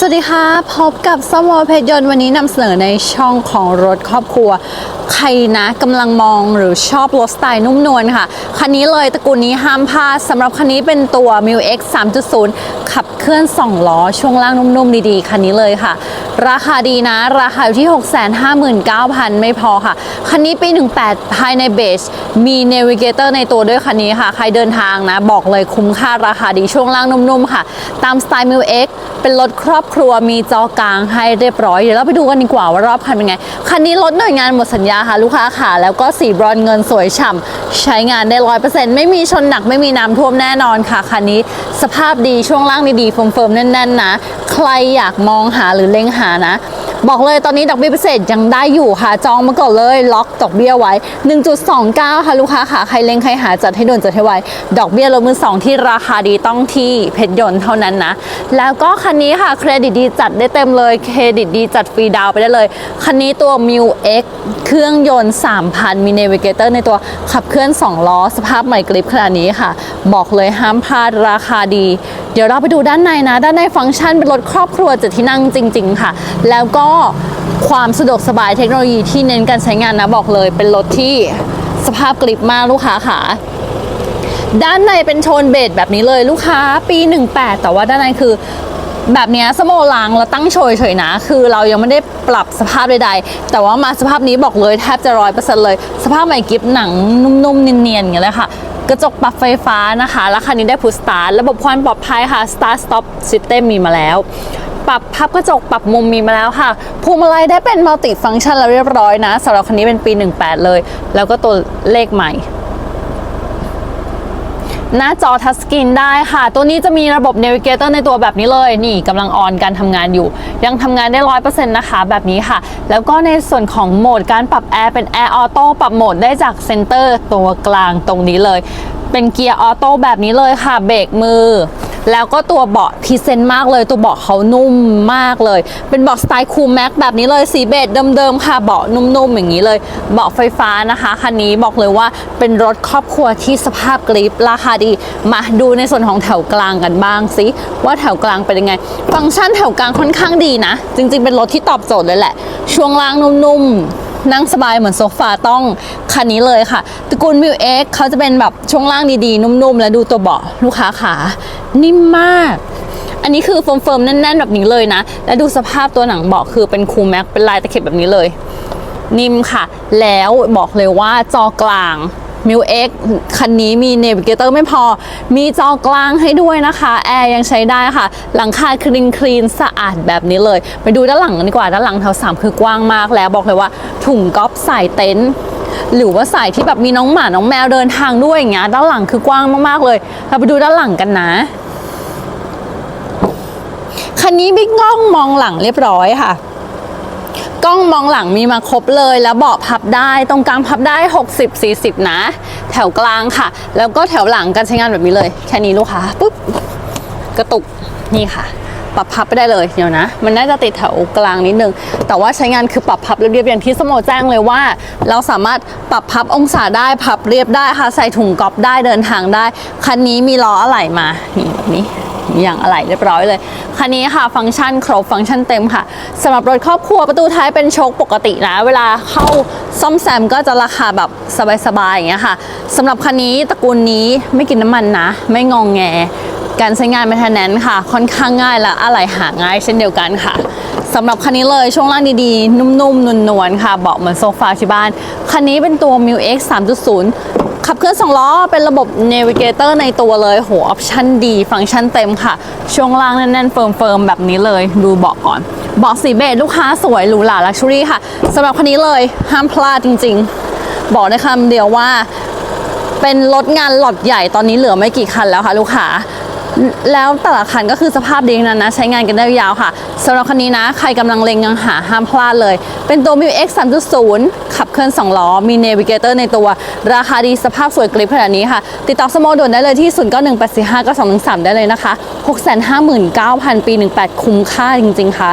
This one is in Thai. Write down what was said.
สวัสดีค่ะ พบกับสมอเพชรยนต์วันนี้นำเสนอในช่องของรถครอบครัว ใครนะกำลังมองหรือชอบรถสไตล์นุ่มนวลค่ะ คันนี้เลยตระกูลนี้ห้ามพลาดสำหรับคันนี้เป็นตัว m i u X 3.0 ขับเคลื่อน 2 ล้อ ช่วงล่างนุ่มๆ ดีๆ คันนี้เลยค่ะ ราคาดีนะ ราคาอยู่ที่ 659,000 ไม่พอค่ะ คันนี้ปี 18 ภายในเบสมีเนวิเกเตอร์ในตัวด้วยคันนี้ค่ะ ใครเดินทางนะ บอกเลยคุ้มค่าราคาดีช่วงล่างนุ่มๆค่ะ ตามสไตล์ m i u X เป็นรถครอบครัวมีจอกลางให้เรียบร้อย เดี๋ยวเราไปดูกันดีกว่าว่ารอบคันเป็นไง คันนี้รถหน่วยงานหมดสัญญาค่ะลูกค้าค่ะ แล้วก็สีบรอนเงินสวยฉ่ำใช้งานได้ร้อยเปอร์เซ็นต์ไม่มีชนหนักไม่มีน้ำท่วมแน่นอนค่ะ คันนี้สภาพดีช่วงล่างดีๆเฟิร์มๆแน่นๆนะ ใครอยากมองหาหรือเล็งหานะ บอกเลยตอนนี้ดอกเบี้ยพิเศษยังได้อยู่ค่ะ จองมาก่อนเลยล็อกดอกเบี้ยไว้ 1.29 ค่ะลูกค้าค่ะใครเล็งใครหาจัดให้ด่วนจัดให้ไวดอกเบี้ยลดมือสองที่ราคาดีต้องที่เพชรยนต์เท่านั้นนะ แล้วก็คันนี้ค่ะเครดิตดีจัดได้เต็มเลยเครดิตดีจัดฟรีดาวไปได้เลย คันนี้ตัว m i u X เครื่องยนต์ 3,000 มีเนวิเกเตอร์ในตัวขับเคลื่อน 2 ล้อ สภาพใหม่กริบขนาดนี้ค่ะ บอกเลยห้ามพลาดราคาดี เดี๋ยวเราไปดูด้านในนะ ด้านในฟังก์ชันเป็นรถครอบครัวเจ็ดที่นั่งจริง ๆ ค่ะ แล้วก็ความสะดวกสบายเทคโนโลยีที่เน้นการใช้งานนะบอกเลย เป็นรถที่สภาพกริบมากลูกค้าค่ะด้านในเป็นโทนเบจแบบนี้เลยลูกค้าปี 18 แต่ว่าด้านในคือแบบนี้สโมล้างแล้วตั้งโชยเฉยนะ คือเรายังไม่ได้ปรับสภาพใดๆ แต่ว่ามาสภาพนี้บอกเลยแทบจะร้อยเปอร์เซ็นต์เลย สภาพใหม่กิฟหนังนุ่มๆ เนียนๆอย่างเงี้ยเลยค่ะ กระจกปรับไฟฟ้านะคะแล้วคันนี้ได้พุชสตาร์ระบบความปลอดภัยค่ะ Start Stop System มีมาแล้ว ปรับพับกระจกปรับมุมมีมาแล้วค่ะพวงมาลัยได้เป็นมัลติฟังก์ชันแล้วเรียบร้อยนะสำหรับคันนี้เป็นปี 18 เลย แล้วก็ตัวเลขใหม่หน้าจอทัชสกรีนได้ค่ะ ตัวนี้จะมีระบบ Navigator ในตัวแบบนี้เลย นี่กำลังออนการทำงานอยู่ ยังทำงานได้ร้อยเปอร์เซ็นต์นะคะ แบบนี้ค่ะ แล้วก็ในส่วนของโหมดการปรับแอร์เป็น Air Auto ปรับโหมดได้จากเซนเตอร์ตัวกลางตรงนี้เลย เป็นเกียร์ออโต้แบบนี้เลยค่ะ เบรกมือ แล้วก็ตัวเบาะพรีเซนต์มากเลย ตัวเบาะเขานุ่มมากเลย เป็นเบาะสไตล์คูลแม็กแบบนี้เลยสีเบจเดิมๆค่ะเบาะนุ่มๆอย่างนี้เลย เบาะไฟฟ้านะคะคันนี้บอกเลยว่าเป็นรถครอบครัวที่สภาพกริบราคาดี มาดูในส่วนของแถวกลางกันบ้างสิว่าแถวกลางเป็นยังไง ฟังก์ชันแถวกลางค่อนข้างดีนะ จริงๆ เป็นรถที่ตอบโจทย์เลยแหละ ช่วงล่างนุ่มๆ นั่งสบายเหมือนโซฟาต้องคันนี้เลยค่ะตระกูลมิวเอ็กเขาจะเป็นแบบช่วงล่างดีๆ นุ่มๆ และดูตัวเบาะลูกค้าขา นิ่มมาก อันนี้คือเฟิร์มๆ แน่นๆ แบบนี้เลยนะ และดูสภาพตัวหนังเบาะคือเป็นคูลแม็กเป็นลายตะเข็บแบบนี้เลย นิ่มค่ะ แล้วบอกเลยว่าจอกลาง มิวเอ็กคันนี้มีเนวิเกเตอร์ไม่พอ มีจอกลางให้ด้วยนะคะ แอร์ยังใช้ได้ค่ะ หลังคาคลีนคลีนสะอาดแบบนี้เลย ไปดูด้านหลังกันดีกว่า ด้านหลังแถวสามคือกว้างมากแล้วบอกเลยว่าถุงก๊อฟใส่เต็นท์หรือว่าใส่ที่แบบมีน้องหมา น้องแมวเดินทางด้วยอย่างเงี้ย ด้านหลังคือกว้างมากๆเลย เราไปดูด้านหลังกันนะ คันนี้มีกล้องมองหลังเรียบร้อยค่ะ กล้องมองหลังมีมาครบเลยแล้วเบาะพับได้ ตรงกลางพับได้ 60 40 นะ แถวกลางค่ะ แล้วก็แถวหลังการใช้งานแบบนี้เลย แค่นี้ลูกค้าปุ๊บกระตุกนี่ค่ะ ปรับพับไปได้เลยเดี๋ยวนะ มันน่าจะติดแถวกลางนิดนึง แต่ว่าใช้งานคือปรับพับเรียบๆอย่างที่สโมแจ้งเลยว่า เราสามารถปรับพับองศาได้พับเรียบได้ค่ะใส่ถุงก๊อปได้เดินทางได้คันนี้มีล้ออะไหล่มานี่แบบนี้ อย่างอะไหล่เรียบร้อยเลย คันนี้ค่ะฟังก์ชันครบฟังก์ชันเต็มค่ะสำหรับรถครอบครัวประตูท้ายเป็นโชคปกตินะ เวลาเข้าซ่อมแซมก็จะราคาแบบสบายๆอย่างเงี้ยค่ะสำหรับคันนี้ตระกูลนี้ไม่กินน้ำมันนะ ไม่งองแงการใช้งาน maintenance ค่ะ ค่อนข้างง่ายและอะไหล่หาง่ายเช่นเดียวกันค่ะสำหรับคันนี้เลยช่วงล่างดีๆ นุ่มๆนวลๆค่ะเบาะเหมือนโซฟาที่บ้าน คันนี้เป็นตัว m i u X 3.0 ขับเคลื่อน2ล้อเป็นระบบเนวิเกเตอร์ในตัวเลยโหออปชั่นดี ฟังก์ชันเต็มค่ะ ช่วงล่างแน่นๆเฟิร์มๆ แบบนี้เลยดูเบาะก่อนเบาะสีเบจลูกค้าสวยหรูหราลักชัวรี่ค่ะสำหรับคันนี้เลยห้ามพลาดจริงๆ บอกได้คำเดียวว่าเป็นรถงานหลอดใหญ่ตอนนี้เหลือไม่กี่คันแล้วค่ะลูกค้า แล้วแต่ละคันก็คือสภาพดีนั้นนะ ใช้งานกันได้ยาวค่ะสำหรับคันนี้นะ ใครกำลังเล็งยังหาห้ามพลาดเลย เป็นตัว m i X 3.0 ขับเคลื่อน 2 ล้อ มีเนวิเกเตอร์ในตัว ราคาดีสภาพสวยกริบขนาดนี้ค่ะ ติดต่อสโมด่วนได้เลยที่ 0918459213 ได้เลยนะคะ 659,000 ปี 18 คุ้มค่าจริง ๆ ค่ะ